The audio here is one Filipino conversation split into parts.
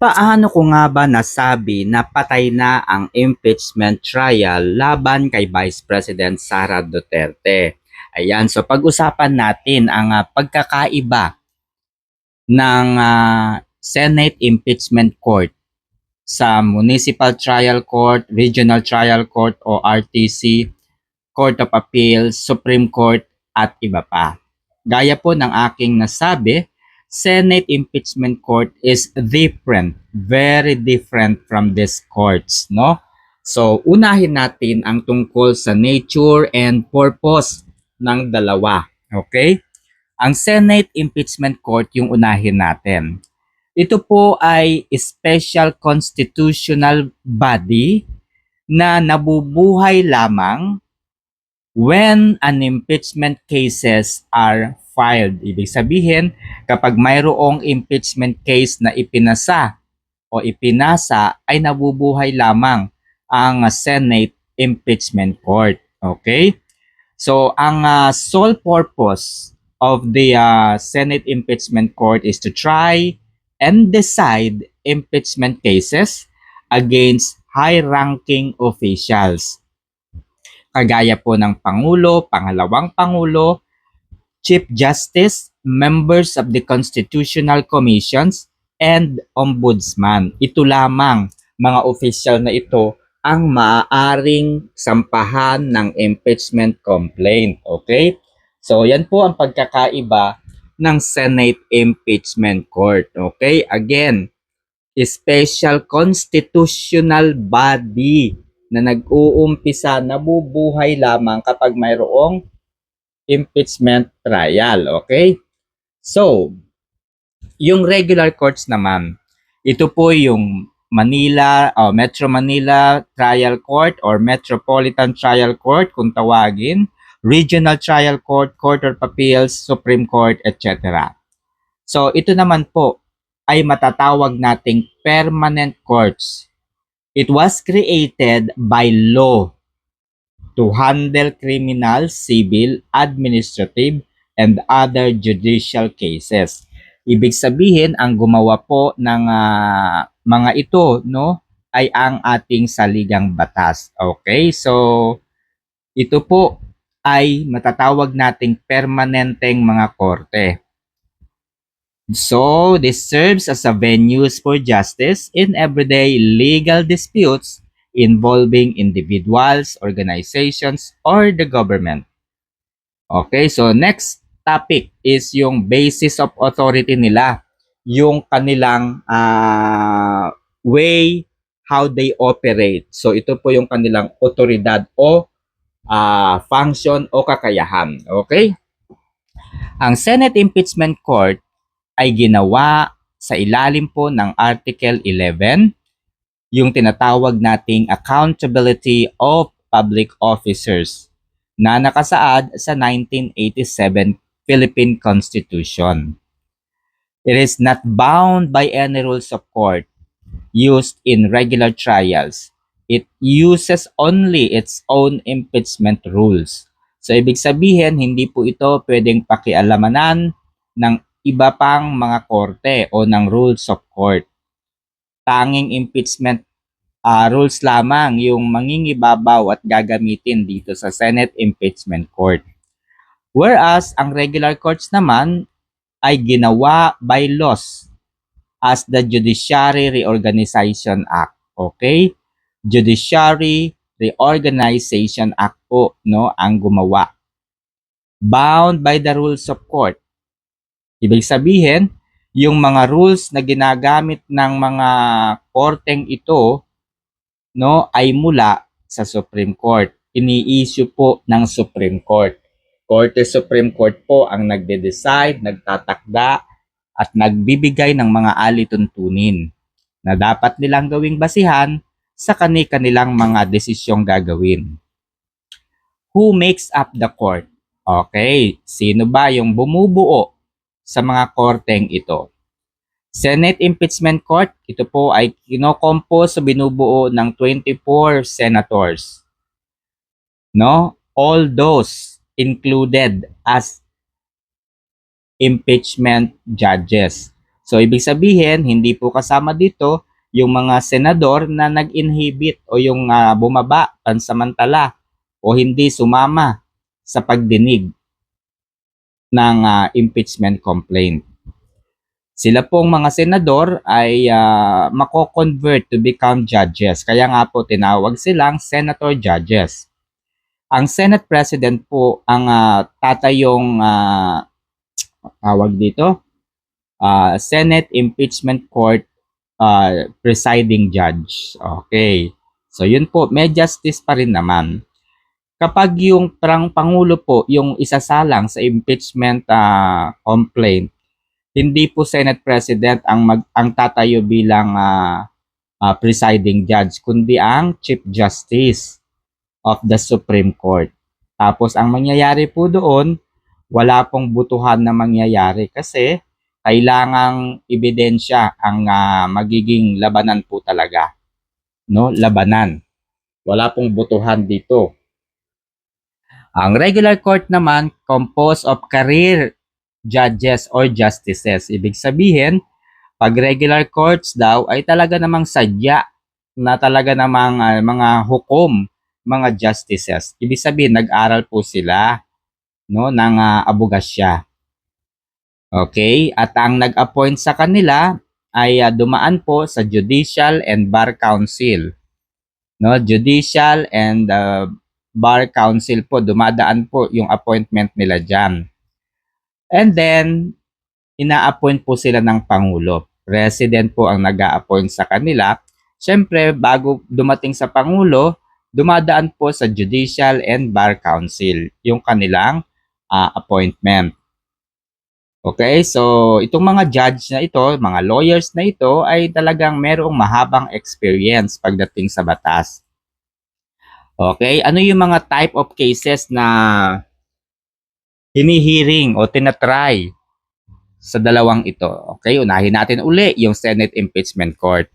Paano ko nga ba nasabi na patay na ang impeachment trial laban kay Vice President Sara Duterte? Ayan, so pag-usapan natin ang ah, pagkakaiba ng ah, Senate Impeachment Court sa Municipal Trial Court, Regional Trial Court o RTC, Court of Appeals, Supreme Court at iba pa. Gaya po ng aking nasabi, Senate Impeachment Court is different, very different from these courts, no? So, unahin natin ang tungkol sa nature and purpose ng dalawa, okay? Ang Senate Impeachment Court yung unahin natin. Ito po ay special constitutional body na nabubuhay lamang when an impeachment cases are filed. Ibig sabihin, kapag mayroong impeachment case na ipinasa o ipinasa ay nabubuhay lamang ang Senate Impeachment Court. Okay? So, ang ah, sole purpose of the ah, Senate Impeachment Court is to try and decide impeachment cases against high-ranking officials. Kagaya po ng Pangulo, Pangalawang Pangulo, Chief Justice, members of the Constitutional Commissions, and Ombudsman. Ito lamang mga official na ito ang maaaring sampahan ng impeachment complaint. Okay? So, yan po ang pagkakaiba ng Senate Impeachment Court. Okay? Again, special constitutional body na nag-uumpisa, nabubuhay lamang kapag mayroong impeachment trial. Okay? So, yung regular courts naman, ito po yung Manila, oh, Metro Manila Trial Court or Metropolitan Trial Court kung tawagin, Regional Trial Court, Court of Appeals, Supreme Court, etc. So, ito naman po ay matatawag nating permanent courts. It was created by law to handle criminal, civil, administrative, and other judicial cases. Ibig sabihin, ang gumawa po ng ah, mga ito, no, ay ang ating saligang batas. Okay? So, ito po ay matatawag nating permanenteng mga korte. So, this serves as a venues for justice in everyday legal disputes involving individuals, organizations, or the government. Okay, so next topic is yung basis of authority nila, yung kanilang ah, way how they operate. So ito po yung kanilang otoridad o ah, function o kakayahan. Okay? Ang Senate Impeachment Court ay ginawa sa ilalim po ng Article 11 yung tinatawag nating accountability of public officers na nakasaad sa 1987 Philippine Constitution. It is not bound by any rules of court used in regular trials. It uses only its own impeachment rules. So ibig sabihin, hindi po ito pwedeng pakialamanan ng iba pang mga korte o ng rules of court. Tanging impeachment ah, rules lamang yung mangingibabaw at gagamitin dito sa Senate Impeachment Court. Whereas ang regular courts naman ay ginawa by laws as the Judiciary Reorganization Act. Okay? Judiciary Reorganization Act po no ang gumawa. Bound by the rules of court. Ibig sabihin, yung mga rules na ginagamit ng mga korteng ito no ay mula sa Supreme Court. Ini-issue po ng Supreme Court. Korte Supreme Court po ang nagde-decide, nagtatakda at nagbibigay ng mga alituntunin na dapat nilang gawing basihan sa kani-kanilang mga desisyong gagawin. Who makes up the court? Okay, sino ba yung bumubuo sa mga korteng ito? Senate Impeachment Court, ito po ay kinokompose o binubuo ng 24 senators. No? All those included as impeachment judges. So, ibig sabihin, hindi po kasama dito yung mga senador na nag-inhibit o yung ah, bumaba pansamantala o hindi sumama sa pagdinig ng ah, impeachment complaint. Sila pong mga senador ay ah, mako-convert to become judges. Kaya nga po tinawag silang senator judges. Ang Senate President po ang ah, tatayong ah, tawag dito ah, Senate Impeachment Court ah, presiding judge. Okay. So yun po, may justice pa rin naman. Kapag yung parang pangulo po yung isasalang sa impeachment ah, complaint, hindi po Senate President ang mag ang tatayo bilang ah, ah, presiding judge kundi ang Chief Justice of the Supreme Court. Tapos ang mangyayari po doon, wala pong butuhan na mangyayari kasi kailangang ebidensya ang ah, magiging labanan po talaga. No, labanan. Wala pong butuhan dito. Ang regular court naman composed of career judges or justices. Ibig sabihin, pag regular courts daw ay talaga namang sadya na talaga namang ah, mga hukom, mga justices. Ibig sabihin, nag-aral po sila no, ng ah, abogasya. Okay? At ang nag-appoint sa kanila ay ah, dumaan po sa Judicial and Bar Council. No, Judicial and ah, Bar Council po, dumadaan po yung appointment nila dyan. And then, ina-appoint po sila ng Pangulo. President po ang nag appoint sa kanila. Siyempre, bago dumating sa Pangulo, dumadaan po sa Judicial and Bar Council yung kanilang ah, appointment. Okay, so itong mga judge na ito, mga lawyers na ito ay talagang merong mahabang experience pagdating sa batas. Okay, ano yung mga type of cases na hinihiring o tinatry sa dalawang ito? Okay, unahin natin uli yung Senate Impeachment Court.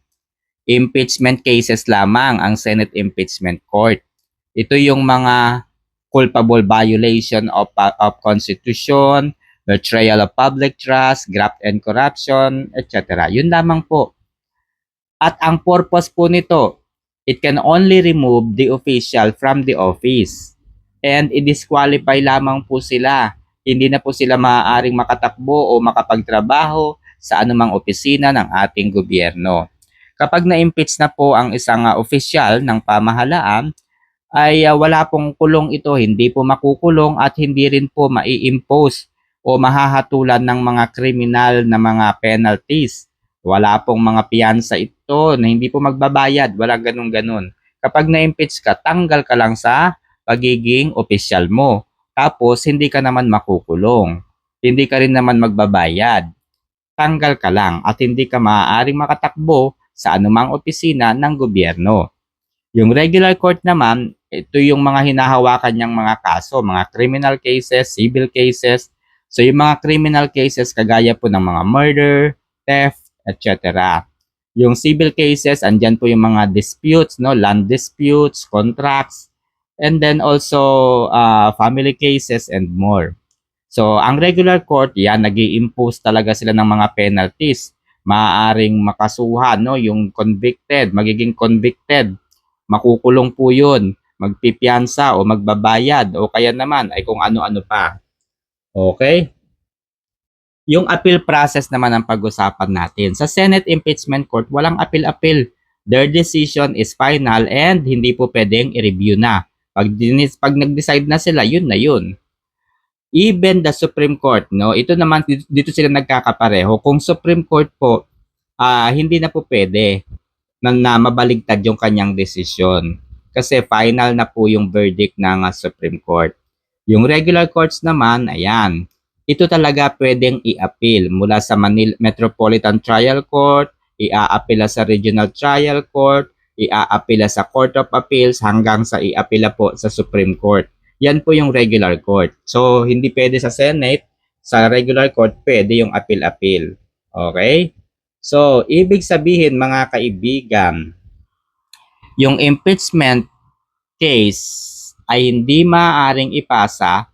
Impeachment cases lamang ang Senate Impeachment Court. Ito yung mga culpable violation of, of Constitution, betrayal of public trust, graft and corruption, etc. Yun lamang po. At ang purpose po nito, it can only remove the official from the office. And i-disqualify lamang po sila. Hindi na po sila maaaring makatakbo o makapagtrabaho sa anumang opisina ng ating gobyerno. Kapag na-impeach na po ang isang uh, opisyal ng pamahalaan, ay uh, wala pong kulong ito, hindi po makukulong at hindi rin po mai-impose o mahahatulan ng mga kriminal na mga penalties. Wala pong mga piyansa ito na hindi po magbabayad. Wala ganun-ganun. Kapag na-impeach ka, tanggal ka lang sa pagiging opisyal mo. Tapos, hindi ka naman makukulong. Hindi ka rin naman magbabayad. Tanggal ka lang at hindi ka maaaring makatakbo sa anumang opisina ng gobyerno. Yung regular court naman, ito yung mga hinahawakan niyang mga kaso, mga criminal cases, civil cases, So yung mga criminal cases kagaya po ng mga murder, theft, etc. Yung civil cases, andyan po yung mga disputes, no, land disputes, contracts, and then also uh, family cases and more. So ang regular court, yan, nag impose talaga sila ng mga penalties. Maaaring makasuhan, no, yung convicted, magiging convicted. Makukulong po yun, magpipiansa o magbabayad o kaya naman ay kung ano-ano pa. Okay? Yung appeal process naman ang pag-usapan natin. Sa Senate Impeachment Court, walang appeal-appeal. Their decision is final and hindi po pwedeng i-review na. Pag, dinis, pag nag-decide na sila, yun na yun. Even the Supreme Court, no, ito naman dito, sila nagkakapareho. Kung Supreme Court po, uh, hindi na po pwede na, na mabaligtad yung kanyang desisyon. Kasi final na po yung verdict ng uh, Supreme Court. Yung regular courts naman, ayan, ito talaga pwedeng i-appeal mula sa Manila Metropolitan Trial Court, i-aapila sa Regional Trial Court, i-aapila sa Court of Appeals hanggang sa i-apila po sa Supreme Court. Yan po yung regular court. So, hindi pwede sa Senate, sa regular court, pwede yung appeal-appeal. Okay? So, ibig sabihin mga kaibigan, yung impeachment case ay hindi maaaring ipasa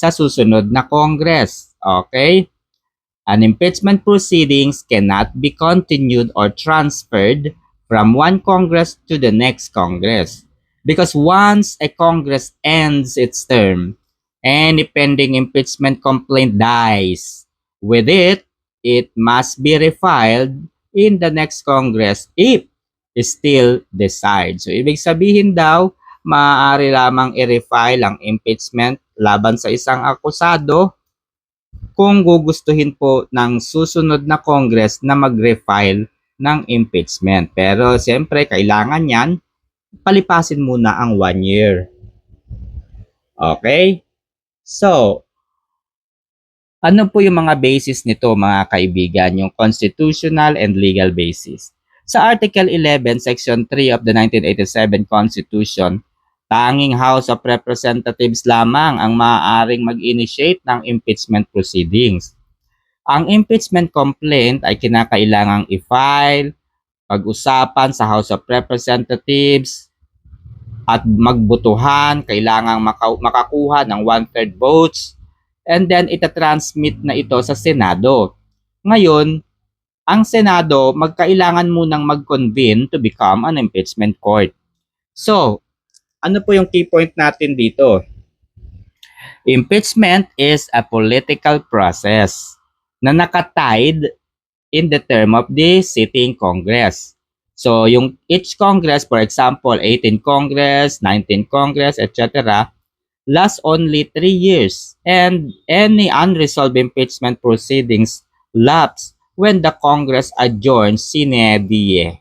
sa susunod na Congress. Okay? An impeachment proceedings cannot be continued or transferred from one Congress to the next Congress. Because once a Congress ends its term, any pending impeachment complaint dies. With it, it must be refiled in the next Congress if still desired. So, ibig sabihin daw, maaari lamang i-refile ang impeachment laban sa isang akusado kung gugustuhin po ng susunod na Congress na mag-refile ng impeachment. Pero siyempre, kailangan yan, palipasin muna ang one year. Okay? So, ano po yung mga basis nito mga kaibigan, yung constitutional and legal basis? Sa Article 11, Section 3 of the 1987 Constitution, tanging House of Representatives lamang ang maaaring mag-initiate ng impeachment proceedings. Ang impeachment complaint ay kinakailangang i-file, pag-usapan sa House of Representatives, at magbutuhan, kailangang maka- makakuha ng one-third votes, and then itatransmit na ito sa Senado. Ngayon, ang Senado magkailangan munang mag-convene to become an impeachment court. So, ano po yung key point natin dito? Impeachment is a political process na nakatied in the term of the sitting Congress. So, yung each Congress, for example, 18 Congress, 19 Congress, etc., lasts only 3 years and any unresolved impeachment proceedings lapse when the Congress adjourns sine die.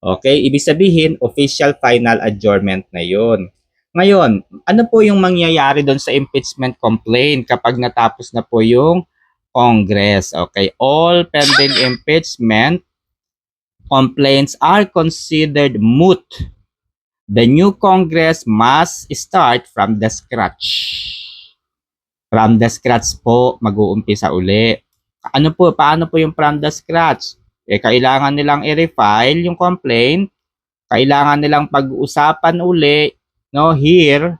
Okay, ibig sabihin official final adjournment na 'yon. Ngayon, ano po yung mangyayari doon sa impeachment complaint kapag natapos na po yung Congress? Okay, all pending impeachment complaints are considered moot. The new Congress must start from the scratch. From the scratch po, mag-uumpisa uli. Ano po, paano po yung from the scratch? Eh, kailangan nilang i-refile yung complaint. Kailangan nilang pag-usapan uli, no, here.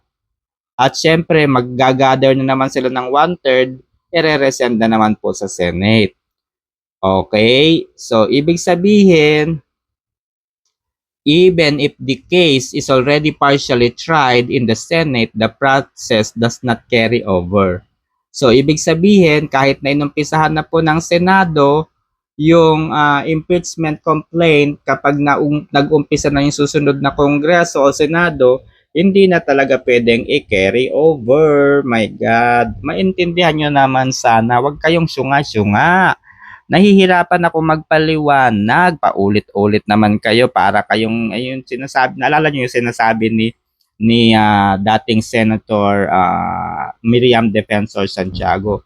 At syempre, mag-gather na naman sila ng one-third, i-resend na naman po sa Senate. Okay? So, ibig sabihin, even if the case is already partially tried in the Senate, the process does not carry over. So, ibig sabihin, kahit na inumpisahan na po ng Senado, yung ah, impeachment complaint kapag na nag-umpisa na yung susunod na Kongreso o Senado, hindi na talaga pwedeng i-carry over. My God. Maintindihan nyo naman sana. Huwag kayong syunga-syunga nahihirapan ako magpaliwanag, paulit-ulit naman kayo para kayong ayun sinasabi, naalala niyo yung sinasabi ni ni ah, dating Senator ah, Miriam Defensor Santiago.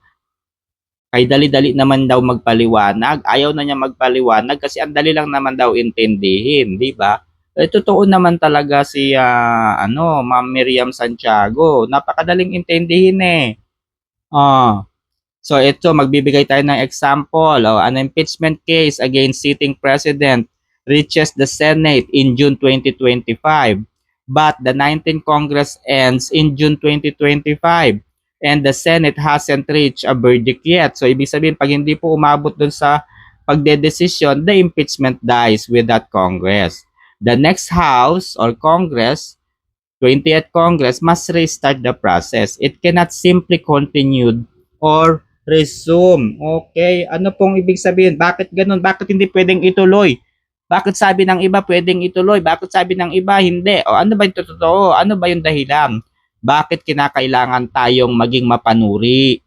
Kay dali-dali naman daw magpaliwanag, ayaw na niya magpaliwanag kasi ang dali lang naman daw intindihin, di ba? Eh, totoo naman talaga si ah, ano, Ma'am Miriam Santiago. Napakadaling intindihin eh. Ah, So ito, magbibigay tayo ng example. Oh, an impeachment case against sitting president reaches the Senate in June 2025. But the 19th Congress ends in June 2025 and the Senate hasn't reached a verdict yet. So ibig sabihin, pag hindi po umabot dun sa pagdedesisyon, the impeachment dies with that Congress. The next House or Congress 20th Congress must restart the process. It cannot simply continue or resume. Okay, ano pong ibig sabihin? Bakit ganun? Bakit hindi pwedeng ituloy? Bakit sabi ng iba pwedeng ituloy? Bakit sabi ng iba hindi? O ano ba yung totoo? Ano ba yung dahilan? Bakit kinakailangan tayong maging mapanuri?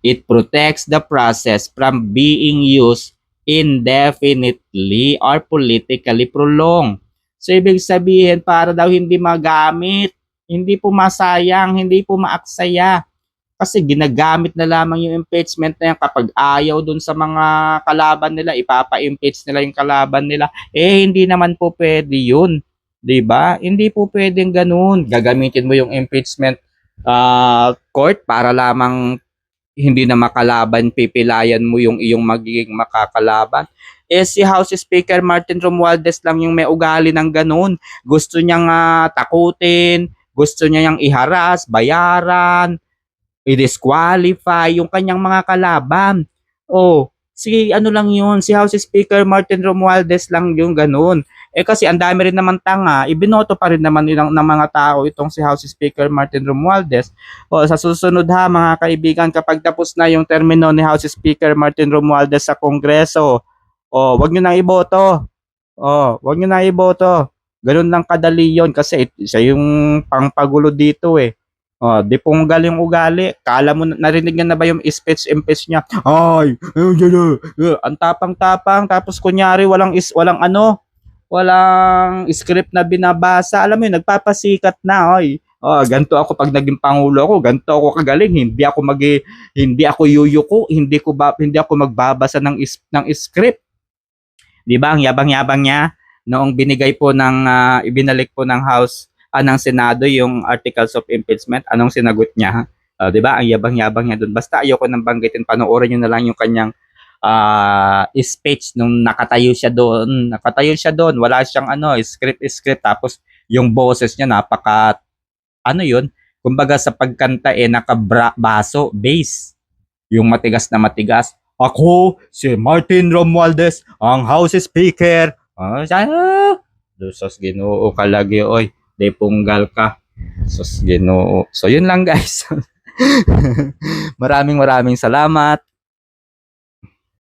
It protects the process from being used indefinitely or politically prolonged. So, ibig sabihin, para daw hindi magamit, hindi po masayang, hindi po maaksaya. Kasi ginagamit na lamang yung impeachment na yan kapag ayaw dun sa mga kalaban nila, ipapa-impeach nila yung kalaban nila. Eh, hindi naman po pwede yun. 'Di ba? Hindi po pwedeng ganoon. Gagamitin mo yung impeachment uh, court para lamang hindi na makalaban, pipilayan mo yung iyong magiging makakalaban. Eh si House Speaker Martin Romualdez lang yung may ugali ng ganoon. Gusto niyang uh, takutin, gusto niya yung iharas, bayaran, i-disqualify yung kanyang mga kalaban. Oh, si ano lang yun, si House Speaker Martin Romualdez lang yung ganun. Eh kasi ang dami rin naman tanga, ibinoto pa rin naman ng, ng mga tao itong si House Speaker Martin Romualdez. O sa susunod ha mga kaibigan, kapag tapos na yung termino ni House Speaker Martin Romualdez sa Kongreso, o wag nyo na iboto. O, wag nyo na iboto. Ganun lang kadali yon kasi it- siya yung pangpagulo dito eh. Oh, di punggal yung ugali. Kala mo, narinig niya na ba yung speech impeach niya? Ay, dyan na. Eh, ang tapang-tapang. Tapos kunyari, walang, is, walang ano, walang script na binabasa. Alam mo yun, nagpapasikat na. Ay, oh, ganto ako pag naging pangulo ako, ganto ako kagaling. Hindi ako mag hindi ako yuyuko, hindi ko ba, hindi ako magbabasa ng is, ng script. 'Di ba? Ang yabang-yabang niya noong binigay po ng ah, ibinalik po ng House ah, ng Senado yung articles of impeachment, anong sinagot niya? Ah, 'di ba? Ang yabang-yabang niya doon. Basta ayoko nang banggitin, panoorin niyo na lang yung kanyang ah, speech nung nakatayo siya doon. Nakatayo siya doon, wala siyang ano, script script tapos yung boses niya napaka ano 'yun? Kumbaga sa pagkanta eh nakabaso, bass. Yung matigas na matigas. Ako, si Martin Romualdez, ang House Speaker. Ah, ah. Sus, ginoo ka lagi, oy. De punggal ka. Sus, ginoo. So, yun lang guys. maraming maraming salamat.